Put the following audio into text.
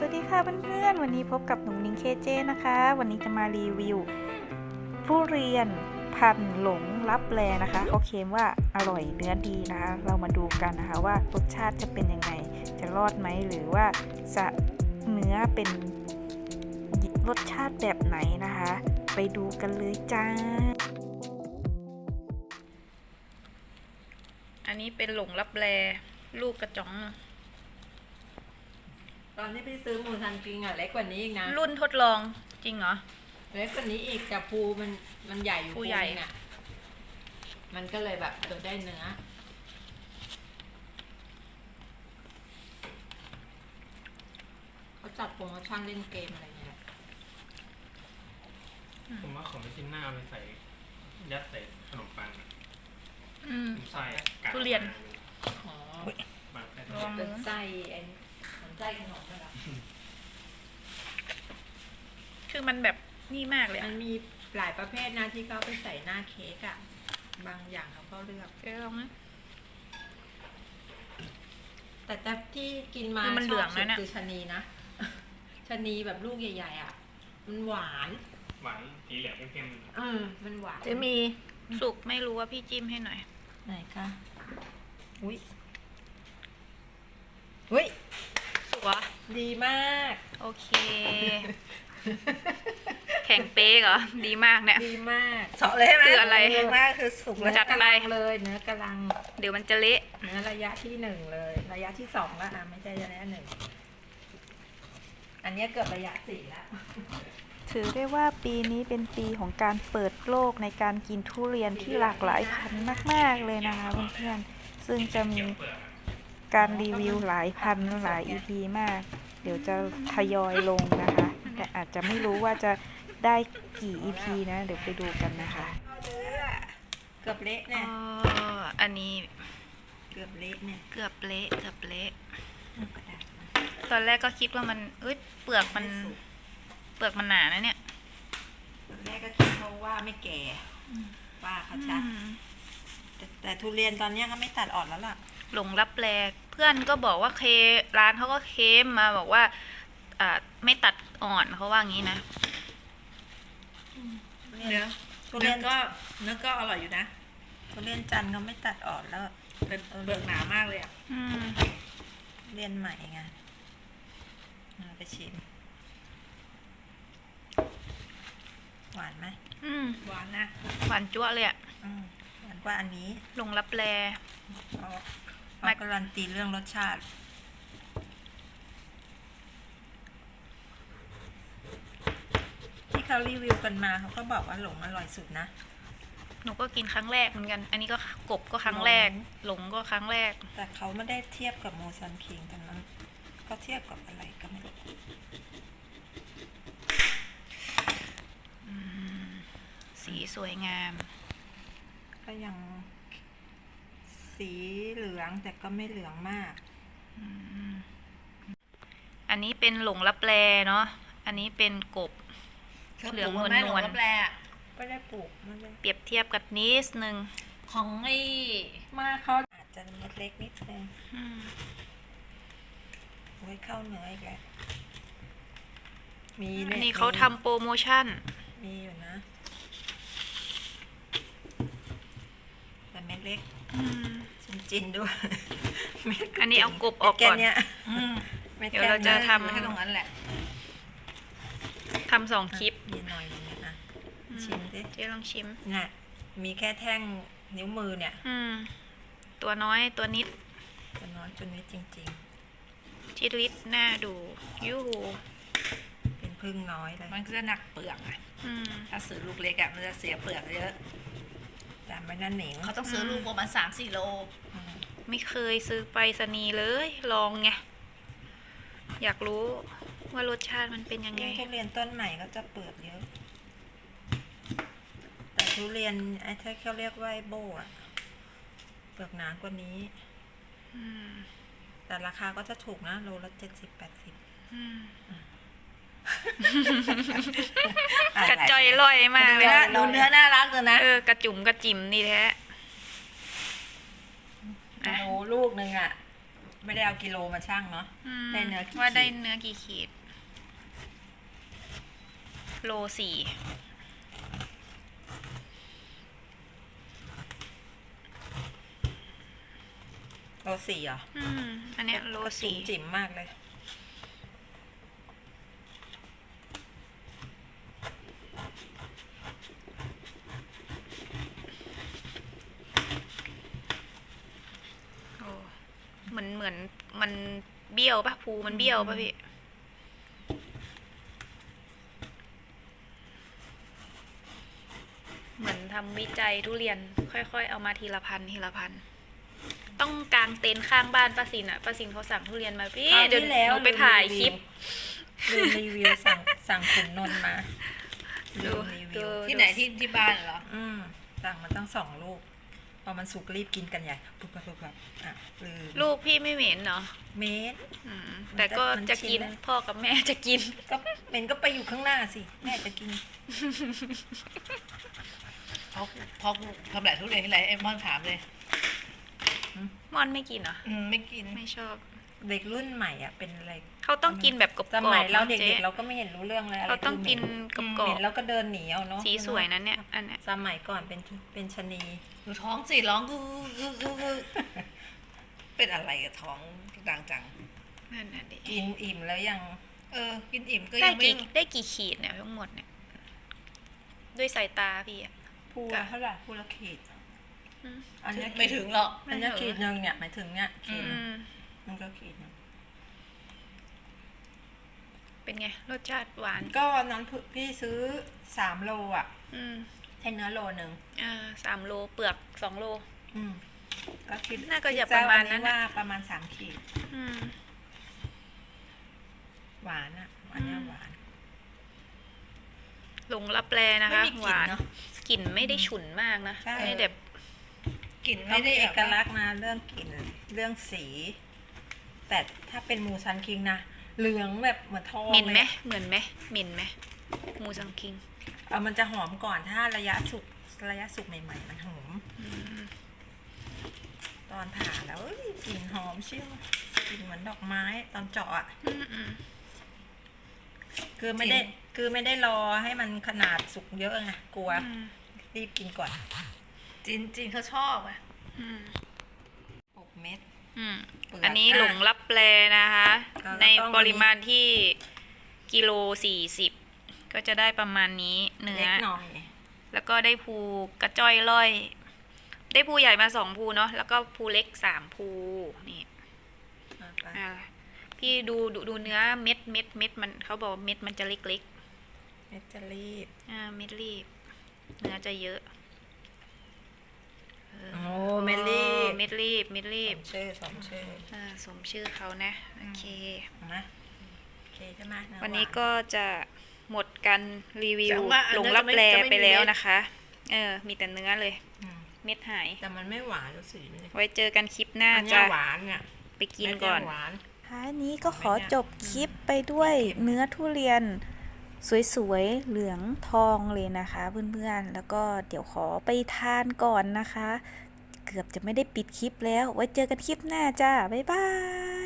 สวัสดีค่ะเพื่อนๆ วันนี้พบกับหนุ่มนิงเคเจนะคะ วันนี้จะมารีวิวทุเรียนพันหลงรับแลนะคะ เขาเคลมว่าอร่อยเนื้อดีนะคะ เรามาดูกันนะคะว่ารสชาติจะเป็นยังไง จะรอดไหมหรือว่าจะเนื้อเป็นรสชาติแบบไหนนะคะ ไปดูกันเลยจ้า อันนี้เป็นหลงรับแลลูกกระจ๋อง ตอนที่พี่ซื้อมูซันกิงอะเล็กกว่านี้อีกนะรุ่นทดลองจริงเหรอ เล็กกว่านี้อีกแต่ภูมันมันใหญ่อยู่ภูใหญ่ นึงอะมันก็เลยแบบเออได้เนื้อเขาจัดโปรโมชั่นเล่นเกมอะไรอย่างเงี้ยผมว่าของไม่ชิ้นหน้าเอาไปใส่ยัดใส่ขนมปังอะอืมผมใส่อะกัดทุเรียน อ๋อ มาแค่ลองเป็นไส้ไอ้เหมือน ไส้ขนมนั่นแหละคือมันแบบนี่มากเลยมัอะนมีหลายประเภทนะที่เขาเอาไปใส่หน้าเค้กอะบางอย่างเขาก็เลือกเดี๋ยวลองนะ แต่แต่ที่กินมาคือมันเหลืองชบสุดนะเนี่ย คือชะนีนะ ชะนีแบบลูกใหญ่ๆอะ มันหวานหวานสีเหลืองเข้มอืมมันหวานจะมีสุกไม่รู้ว่าพี่จิ้มให้หน่อย ไหนคะอุ้ยอุ้ย สุกเหรอดีมาก โอเค แข็งเป๊กเหรอ ดีมากเนี่ย ดีมากเสาะเลยใช่ไหมคืออะไรดีมากคือสุกเนื้แล้วจัดไปอกำลังเลยเนื้อกำลังเดี๋ยวมันจะเละเนื้อระยะที่หนึ่งเลย ระยะที่สองแล้วนะไม่ใช่ระยะหนึ่งอันเนี้ยเกือบระยะสี่แล้ว ถือได้ว่าปีนี้เป็นปีของการเปิดโลกในการกินทุเรียนที่หลากหลายพันธุ์มาก ๆ เลยนะคะเพื่อนๆ ซึ่งจะมีๆเปลือ กอะการรีวิวหลายพันหลาย EP มาก เดี๋ยวจะทยอยลงนะคะ แต่อาจจะไม่รู้ว่าจะได้กี่ EP นะ เดี๋ยวไปดูกันนะคะ เกือบเละเนี่ยอันนี้เกือบเละเนี่ยเกือบเละเกือบเละเอากระดาษมาตอนแรกก็คิดว่ามันเอ้ยเปลือกมัน เปลือกมันหนานะเนี่ยตอนแรกก็คิดเขาว่าไม่แก่ว่าเขาชัดแต่แต่ทุเรียนตอนเนี้ยเขาไม่ตัดอ่อนแล้วล่ะ หลงรับแลเพื่อนก็บอกว่าเคร้านเขาก็เคมมาบอกว่าอ่าไม่ตัดอ่อนเขาว่างี้นะเนื้อทุเรียนเนื้อก็เนื้อก็อร่อยอยู่นะทุเรียนจันทร์เขาไม่ตัดอ่อนแล้วเป็นเปลือกหนามากเลยอะอืมทุเรียนใหม่ไงเอาไปชิม หวานไหมอืมหวานนะหวานจั่วเลยอะอืมหวานกว่าอันนี้หลงรับแลเพราะ มาเขาการันตีเรื่องรสชาติที่เขารีวิวกันมาเขาก็บอกว่าหลงอร่อยสุดนะ หนูก็กินครั้งแรกเหมือนกัน อันนี้ก็กบก็ครั้งแรก หลงก็ครั้งแรก แต่เขาไม่ได้เทียบกับโมซันคิงกันนั้นก็เทียบกับอะไรก็ไม่รู้สีสวยงาม ก็ยัง สีเหลืองแต่ก็ไม่เหลืองมาก อันนี้เป็นหลงรับแลเนาะ อันนี้เป็นกบ เหลืองปกไม้นวลๆหลงรับแลอะไม่ได้ปลูกไม่ได้เปรียบเทียบกับนิดนึง ของไอ้มาเขาอาจจะเม็ดเล็กนิดนึงอืมไว้เข้าเนื้ออีกแล้วมีอันยนี้เขาทำโปรโมชั่น มีอยู่นะแต่เม็ดเล็กอืม จินจินๆด้วยม็ดอันนี้เอากบออกแค่ก่อนเนี้ยอืมม็เดี๋ยวเราจะแค่นี้ทำ แค่ตรงนั้นแหละทำสองคลิปมีหน่อยหนึงเนี่ยนะชิมสิเจ๊ลองชิม น่ะมีแค่แท่งนิ้วมือเนี่ยอืม ตัวน้อยตัวนิดจะน้อยจนนิดจริงจิริตหน้าดูยูหูๆ เป็นพึ่งน้อยเลยมันก็จะหนักเปลือกอะอืมถ้าซื้อลูกเล็กอะมันจะเสียเปลือกเยอะ แต่ไม่นั่นหนิงเขาต้องซื้อลูกประมาณสามสี่โล ไม่เคยซื้อไปรษณีย์เลย ลองไง อยากรู้ว่ารสชาติมันเป็นยังไง ยิ่งทุเรียนต้นใหม่ก็จะเปลือกเยอะ แต่ทุเรียนไอ้ที่เขาเรียกว่าไอ้โบอะเปลือกหนากว่านี้ อืมแต่ราคาก็จะถูกนะโลละเจ็ดสิบแปดสิบ อืมกระ จอยลอยมากเลยเนื้อดูเนื้อน่ารักเลยนะเออกระจุ่มกระจิ๋มนี่แท้โอ้ลูกหนึ่งอะไม่ได้เอากิโลมาชั่งเนาะได้เนื้อกี่ว่าได้ขีดเนื้อกี่ขีด โลสี่โลสี่เหรออืมอันเนี้ยโลจุ๋สี่มจิ๋มมากเลย โอ้เห มือนเหมือนมันเบี้ยวปะภูมันเบี้ยวปะพี่ เหมือนทำวิจัยทุเรียนค่อยๆ เอามาทีละพันทีละพัน ต้องกางเต็นท์ข้างบ้านป้าสินอะป้าสินเขาสั่งทุเรียนมาพี่คราวที่เดี๋ยวแล้วหนูไปถ่ายคลิปลืมรีวิวสั่งสั่งขุนนนท์มาดูลืมรีวิดูวที่ไหนที่ที่บ้านเหรอ อืมสั่งมาตั้งสองลูกพ อมันสุกรีบกินกันใหญ่ปุ๊บปั๊บปุ๊บปั๊บอะลืมลูกพี่ไม่เหม็นเนาะเมตรอืมแต่ก็มันจะชินกินแล้วพ่อกับแม่จะกิน ก็เมนก็ไปอยู่ข้างหน้าสิแม่จะกินเพราะเพราะทำหลายทุเรียนที่ไรเอ็มมอนถามเลยม่อนไม่กินเหรอ อืม ไม่กิน ไม่ชอบ เด็กรุ่นใหม่อะเป็นอะไรเขาต้องกินแบบกรอบสๆมัยเรานะเด็กจ๊ๆเราก็ไม่เห็นรู้เรื่องเลยอะไรเขาต้องคืกินเหม็กรอเหม็บนแล้วก็เดินหนีเอาเนาะๆสีสวยนะเนี่ยอันเนี้ยสมัยก่อนเป็นเป็นชะนีดูท้องสิร้องคือคือคือคือเป็นอะไรกับท้องดังจังนั่นน่ะดิกินอิ่มแล้วยัง เออ กินอิ่มก็ได้ยังไม่กี่ได้กี่ขีดเนี่ยทั้งหมดเนี่ย ด้วยสายตาพี่อะพูละเท่าไหร่พูละขีดอืมอันเนี้ยไม่ถึงหรอกอันเนี้ยขีดหนึ่งเนี่ยหมายถึงเนี่ยขีดอื มมันก็ขีดหนึ่งเป็นไง รสชาติหวานก็วันนั้นพี่ซื้อสามโลอะ อืมให้เนื้อโลหนึ่งอ่าสามโลเปลือกสองโล อืมก็คิดน่าก็จะคิดซประมาณวันั้นว่าน่ะประมาณสามขีด อืม หวานอะอันเนี้ยอืมหวานหลงรับแลนะไม่คะมีกหลิ่นวานเนาะกลิ่นไม่ได้ฉุนมากนะใช่ไม่แบบกลิ่นไม่ไม่ได้ได้เอกลักษณ์นะเรื่องกลิ่นเรื่องสี แต่ถ้าเป็นมูซันคิงนะเหลืองแบบเหมือนทองเหม็นไหมลยอะเหมือนไหมเหม็นไหมมูซังคิงเออมันจะหอมก่อนถ้าระยะสุกระยะสุกใหม่ ๆ มันหอม ตอนผ่าแล้วเอ้ยกลิ่นหอมเชี่ยวกลิ่นเหมือนดอกไม้ตอนเจาะอะอืมอืม คือไม่ได้คือไม่ได้รอให้มันขนาดสุกเยอะไงกลัว อืมรีบกินก่อน จีนจีนเขาชอบอะ อืมปกเม็ด อืมเปลือกอันนี้อะหลงรับแปลนะคะ ก็ในต้อง ปริมาณที่กิโลสี่สิบก็จะได้ประมาณนี้เนื้เล็อ กหน่อย แล้วก็ได้ภูกระจ้อยร่อย ได้ภูใหญ่มาสองภูเนาะแล้วก็ภูเล็กสามภูนี่เอาไปอ่าพี่ดูดูดูเนื้อเม็ดเม็ดเม็ดมันเขาบอกว่าเม็ดมันจะเล็กเม็ดจะรีบๆอ่าเม็ดรีบ เนื้อจะเยอะเออ โอ้เม็ดรีบเม็ดรีบเม็ดรีสบมชื่อสมชื่ออ่าสมชื่อเขานะ โอเค นะโอเคใช่ไหมเอวันนี้หาก็จะหมดกันรีวิแต่วว่าอันหลงนั้นรับแลจะไม่ไปแล้วจะไม่มีเม็ดนะคะ เออ มีแต่เนื้อเลย อืมเม็ดหาย แต่มันไม่หวานรู้สึกมันไว้เจอกันคลิปหน้าอันเนี้จะยหวานเนี่ยไปกินก่อนเม็ดเยหวาน ท้ายนี้ก็ขอจบคลิปไปด้วยเนื้อทุเรียน สวยๆ เหลืองทองเลยนะคะเพื่อนๆ แล้วก็เดี๋ยวขอไปทานก่อนนะคะ เกือบจะไม่ได้ปิดคลิปแล้ว ไว้เจอกันคลิปหน้าจ้า บ๊ายบาย